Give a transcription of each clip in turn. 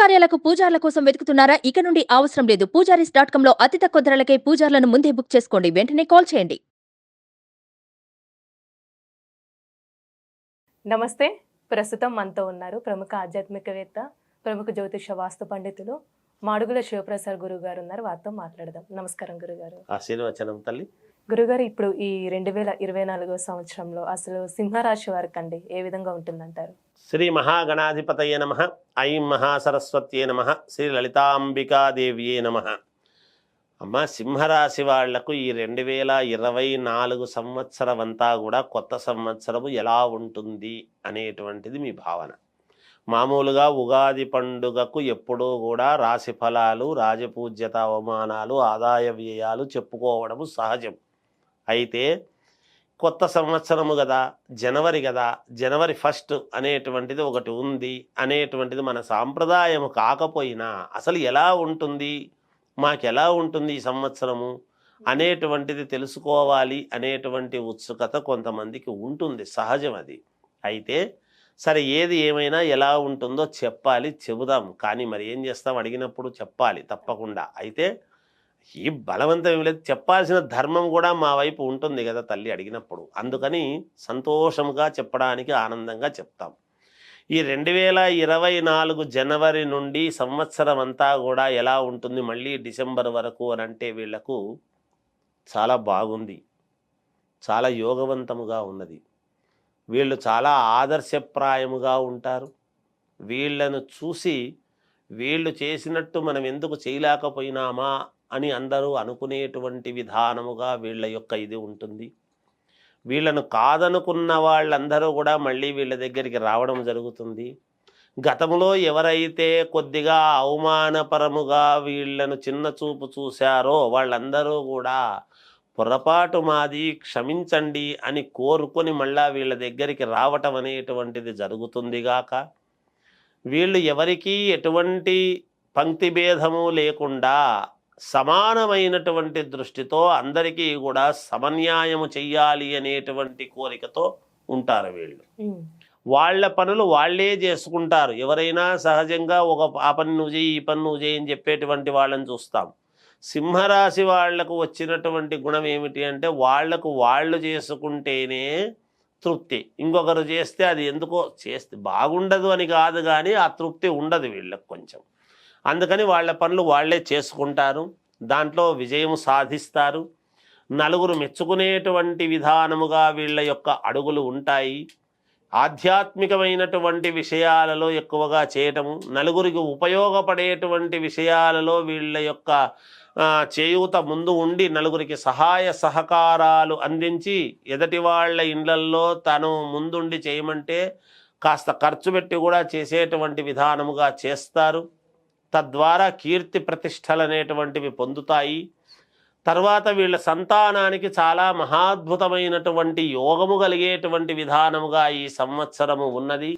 కార్యాలకు పూజార్ల కోసం వెతుకుతున్నారా? ఇక నుండి అవసరం లేదు. పూజారీస్ డాట్ కామ్లో అతి తక్కువ ధరలకే పూజార్లను ముందే బుక్ చేసుకోండి. వెంటనే కాల్ చేయండి. నమస్తే. ప్రస్తుతం మనతో ఉన్నారు ప్రముఖ ఆధ్యాత్మికవేత్త ప్రముఖ జ్యోతిష వాస్తు పండితులు మాడుగుల శివప్రసాద్ గురువు గారు ఉన్నారు. వారితో మాట్లాడదాం. నమస్కారం గురుగారు. ఆశీర్వచనం తల్లి. గురుగారు ఇప్పుడు ఈ రెండు వేల ఇరవై నాలుగో సంవత్సరంలో అసలు సింహరాశి వారికి అండి ఏ విధంగా ఉంటుందంటారు? శ్రీ మహాగణాధిపతయ నమ. ఐం మహాసరస్వత్యే నమ. శ్రీ లలితాంబికాదేవ్యే నమ. అమ్మ సింహరాశి వాళ్ళకు ఈ రెండు వేల ఇరవై నాలుగు సంవత్సరం అంతా కూడా కొత్త సంవత్సరము ఎలా ఉంటుంది అనేటువంటిది మీ భావన. మామూలుగా ఉగాది పండుగకు ఎప్పుడూ కూడా రాశి ఫలాలు రాజపూజ్యత అవమానాలు ఆదాయ వ్యయాలు చెప్పుకోవడము సహజం. అయితే కొత్త సంవత్సరము కదా జనవరి కదా జనవరి ఫస్ట్ అనేటువంటిది ఒకటి ఉంది అనేటువంటిది మన సాంప్రదాయము కాకపోయినా అసలు ఎలా ఉంటుంది మాకు ఎలా ఉంటుంది ఈ సంవత్సరము అనేటువంటిది తెలుసుకోవాలి అనేటువంటి ఉత్సుకత కొంతమందికి ఉంటుంది సహజం అది. అయితే సరే ఏది ఏమైనా ఎలా ఉంటుందో చెప్పాలి చెబుదాం. కానీ మరి ఏం చేస్తాం? అడిగినప్పుడు చెప్పాలి తప్పకుండా. అయితే ఈ బలవంతం ఏం లేదు. చెప్పాల్సిన ధర్మం కూడా మా వైపు ఉంటుంది కదా తల్లి అడిగినప్పుడు. అందుకని సంతోషంగా చెప్పడానికి ఆనందంగా చెప్తాం. ఈ రెండు వేల ఇరవై నాలుగు జనవరి నుండి సంవత్సరం అంతా కూడా ఎలా ఉంటుంది? మళ్ళీ డిసెంబర్ వరకు అని అంటే వీళ్ళకు చాలా బాగుంది. చాలా యోగవంతముగా ఉన్నది. వీళ్ళు చాలా ఆదర్శప్రాయముగా ఉంటారు. వీళ్ళను చూసి వీళ్ళు చేసినట్టు మనం ఎందుకు చేయలేకపోయినామా అని అందరూ అనుకునేటువంటి విధానముగా వీళ్ళ యొక్క ఇది ఉంటుంది. వీళ్ళను కాదనుకున్న వాళ్ళందరూ కూడా మళ్ళీ వీళ్ళ దగ్గరికి రావడం జరుగుతుంది. గతంలో ఎవరైతే కొద్దిగా అవమానపరముగా వీళ్ళను చిన్న చూపు చూశారో వాళ్ళందరూ కూడా పొరపాటు మాది క్షమించండి అని కోరుకొని మళ్ళా వీళ్ళ దగ్గరికి రావటం అనేటువంటిది జరుగుతుందిగాక వీళ్ళు ఎవరికీ ఎటువంటి పంక్తి భేదము లేకుండా సమానమైనటువంటి దృష్టితో అందరికీ కూడా సమన్యాయము చెయ్యాలి అనేటువంటి కోరికతో ఉంటారు వీళ్ళు. వాళ్ళ పనులు వాళ్ళే చేసుకుంటారు. ఎవరైనా సహజంగా ఒక ఆ పని నువ్వు చేయి ఈ పని నువ్వు చేయి అని చెప్పేటువంటి వాళ్ళని చూస్తాం. సింహరాశి వాళ్ళకు వచ్చినటువంటి గుణం ఏమిటి అంటే వాళ్ళకు వాళ్ళు చేసుకుంటేనే తృప్తి. ఇంకొకరు చేస్తే అది ఎందుకో చేస్తే బాగుండదు అని కాదు కానీ ఆ తృప్తి ఉండదు వీళ్ళకి కొంచెం. అందుకని వాళ్ళ పనులు వాళ్ళే చేసుకుంటారు. దాంట్లో విజయం సాధిస్తారు. నలుగురు మెచ్చుకునేటువంటి విధానముగా వీళ్ళ యొక్క అడుగులు ఉంటాయి. ఆధ్యాత్మికమైనటువంటి విషయాలలో ఎక్కువగా చేయటము నలుగురికి ఉపయోగపడేటువంటి విషయాలలో వీళ్ళ యొక్క చేయూత ముందు ఉండి నలుగురికి సహాయ సహకారాలు అందించి ఎదటి వాళ్ళ ఇండ్లల్లో తను ముందుండి చేయమంటే కాస్త ఖర్చు పెట్టి కూడా చేసేటువంటి విధానముగా చేస్తారు. తద్వారా కీర్తి ప్రతిష్టలు అనేటువంటివి పొందుతాయి. తర్వాత వీళ్ళ సంతానానికి చాలా మహాద్భుతమైనటువంటి యోగము కలిగేటువంటి విధానముగా ఈ సంవత్సరము ఉన్నది.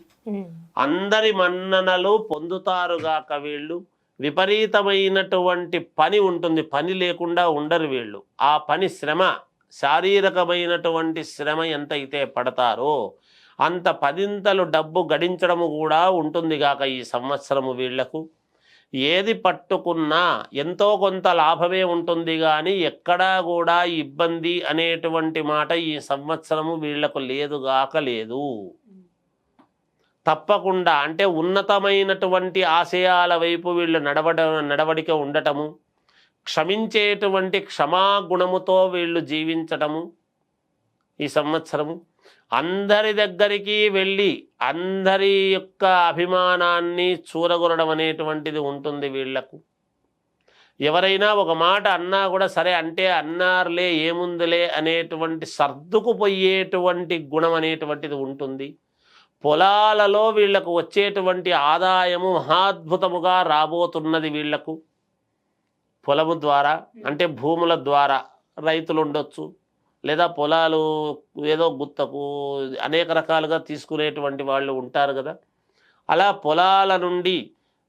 అందరి మన్ననలు పొందుతారుగాక వీళ్ళు. విపరీతమైనటువంటి పని ఉంటుంది. పని లేకుండా ఉండరు వీళ్ళు. ఆ పని శ్రమ శారీరకమైనటువంటి శ్రమ ఎంతైతే పడతారో అంత పదింతలు డబ్బు గడించడము కూడా ఉంటుంది గాక ఈ సంవత్సరము వీళ్ళకు ఏది పట్టుకున్నా ఎంతో కొంత లాభమే ఉంటుంది కానీ ఎక్కడా కూడా ఇబ్బంది అనేటువంటి మాట ఈ సంవత్సరము వీళ్ళకు లేదుగాక లేదు. తప్పకుండా అంటే ఉన్నతమైనటువంటి ఆశయాల వైపు వీళ్ళు నడవడ నడవడిక ఉండటము క్షమించేటువంటి క్షమాగుణముతో వీళ్ళు జీవించటము ఈ సంవత్సరము అందరి దగ్గరికి వెళ్ళి అందరి యొక్క అభిమానాన్ని చూరగొనడం అనేటువంటిది ఉంటుంది వీళ్ళకు ఎవరైనా ఒక మాట అన్నా కూడా సరే అంటే అన్నారులే ఏముందిలే అనేటువంటి సర్దుకుపోయేటువంటి గుణం అనేటువంటిది ఉంటుంది. పొలాలలో వీళ్ళకు వచ్చేటువంటి ఆదాయము మహాద్భుతముగా రాబోతున్నది వీళ్ళకు పొలము ద్వారా అంటే భూముల ద్వారా రైతులు ఉండొచ్చు. లేదా పొలాలు ఏదో గుత్తకు అనేక రకాలుగా తీసుకునేటువంటి వాళ్ళు ఉంటారు కదా. అలా పొలాల నుండి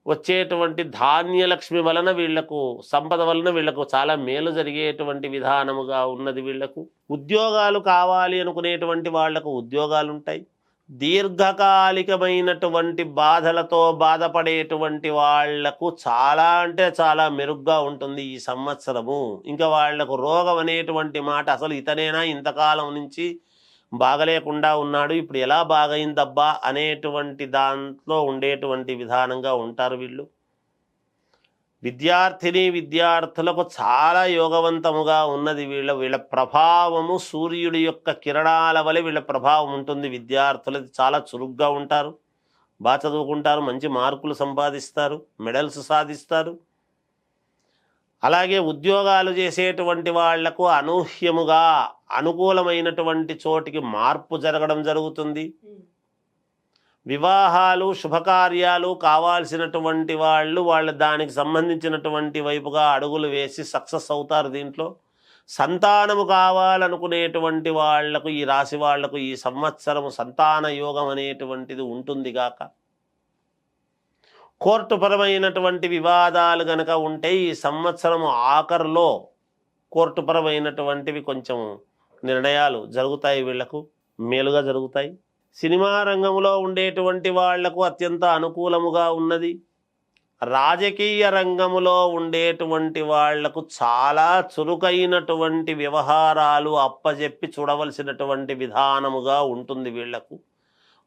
వచ్చేటువంటి ధాన్యలక్ష్మి వలన వీళ్ళకు సంపద వలన వీళ్ళకు చాలా మేలు జరిగేటువంటి విధానముగా ఉన్నది వీళ్ళకు. ఉద్యోగాలు కావాలి అనుకునేటువంటి వాళ్ళకు ఉద్యోగాలు ఉంటాయి దీర్ఘకాలికమైనటువంటి బాధలతో బాధపడేటువంటి వాళ్ళకు చాలా అంటే చాలా మెరుగ్గా ఉంటుంది ఈ సంవత్సరము. ఇంకా వాళ్ళకు రోగం అనేటువంటి మాట అసలు ఇతనేనా ఇంతకాలం నుంచి బాగలేకుండా ఉన్నాడు. ఇప్పుడు ఎలా బాగైందబ్బా అనేటువంటి దాంట్లో ఉండేటువంటి విధానంగా ఉంటారు వీళ్ళు. విద్యార్థిని విద్యార్థులకు చాలా యోగవంతముగా ఉన్నది వీళ్ళ వీళ్ళ ప్రభావము సూర్యుడి యొక్క కిరణాల వలె వీళ్ళ ప్రభావం ఉంటుంది. విద్యార్థులది చాలా చురుగ్గా ఉంటారు. బాగా చదువుకుంటారు మంచి మార్కులు సంపాదిస్తారు మెడల్స్ సాధిస్తారు. అలాగే ఉద్యోగాలు చేసేటువంటి వాళ్ళకు అనూహ్యముగా అనుకూలమైనటువంటి చోటికి మార్పు జరగడం జరుగుతుంది. వివాహాలు శుభకార్యాలు కావాల్సినటువంటి వాళ్ళు వాళ్ళ దానికి సంబంధించినటువంటి వైపుగా అడుగులు వేసి సక్సెస్ అవుతారు దీంట్లో. సంతానము కావాలనుకునేటువంటి వాళ్ళకు ఈ రాశి వాళ్ళకు ఈ సంవత్సరము సంతాన యోగం అనేటువంటిది ఉంటుంది గాక. కోర్టుపరమైనటువంటి వివాదాలు గనక ఉంటే ఈ సంవత్సరము ఆఖరులో కోర్టుపరమైనటువంటివి కొంచెం నిర్ణయాలు జరుగుతాయి వీళ్ళకు మేలుగా జరుగుతాయి. సినిమా రంగంలో ఉండేటువంటి వాళ్ళకు అత్యంత అనుకూలముగా ఉన్నది. రాజకీయ రంగములో ఉండేటువంటి వాళ్ళకు చాలా చురుకైనటువంటి వ్యవహారాలు అప్పజెప్పి చూడవలసినటువంటి విధానముగా ఉంటుంది వీళ్ళకు.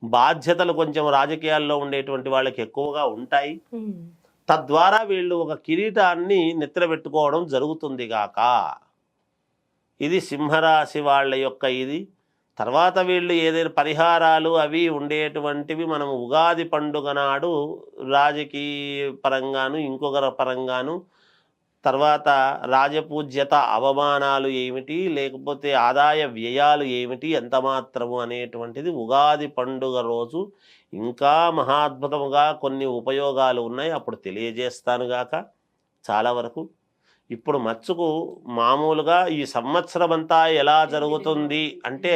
బాధ్యతలు కొంచెం రాజకీయాల్లో ఉండేటువంటి వాళ్ళకి ఎక్కువగా ఉంటాయి. తద్వారా వీళ్ళు ఒక కిరీటాన్ని నిద్రపెట్టుకోవడం జరుగుతుంది గాక. ఇది సింహరాశి వాళ్ళ యొక్క ఇది. తర్వాత వీళ్ళు ఏదైనా పరిహారాలు అవి ఉండేటువంటివి మనం ఉగాది పండుగ నాడు రాజకీయ పరంగాను ఇంకొకరి పరంగాను తర్వాత రాజపూజ్యత అవమానాలు ఏమిటి లేకపోతే ఆదాయ వ్యయాలు ఏమిటి ఎంత మాత్రము అనేటువంటిది ఉగాది పండుగ రోజు ఇంకా మహాద్భుతముగా కొన్ని ఉపయోగాలు ఉన్నాయి. అప్పుడు తెలియజేస్తాను గాక చాలా వరకు. ఇప్పుడు మచ్చుకు మామూలుగా ఈ సంవత్సరం అంతా ఎలా జరుగుతుంది అంటే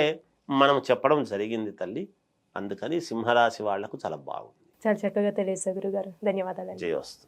మనం చెప్పడం జరిగింది తల్లి. అందుకని సింహరాశి వాళ్ళకు చాలా బాగుంది. చాలా చక్కగా తెలియజేశారు గురుగారు. ధన్యవాదాలు జయోస్తు.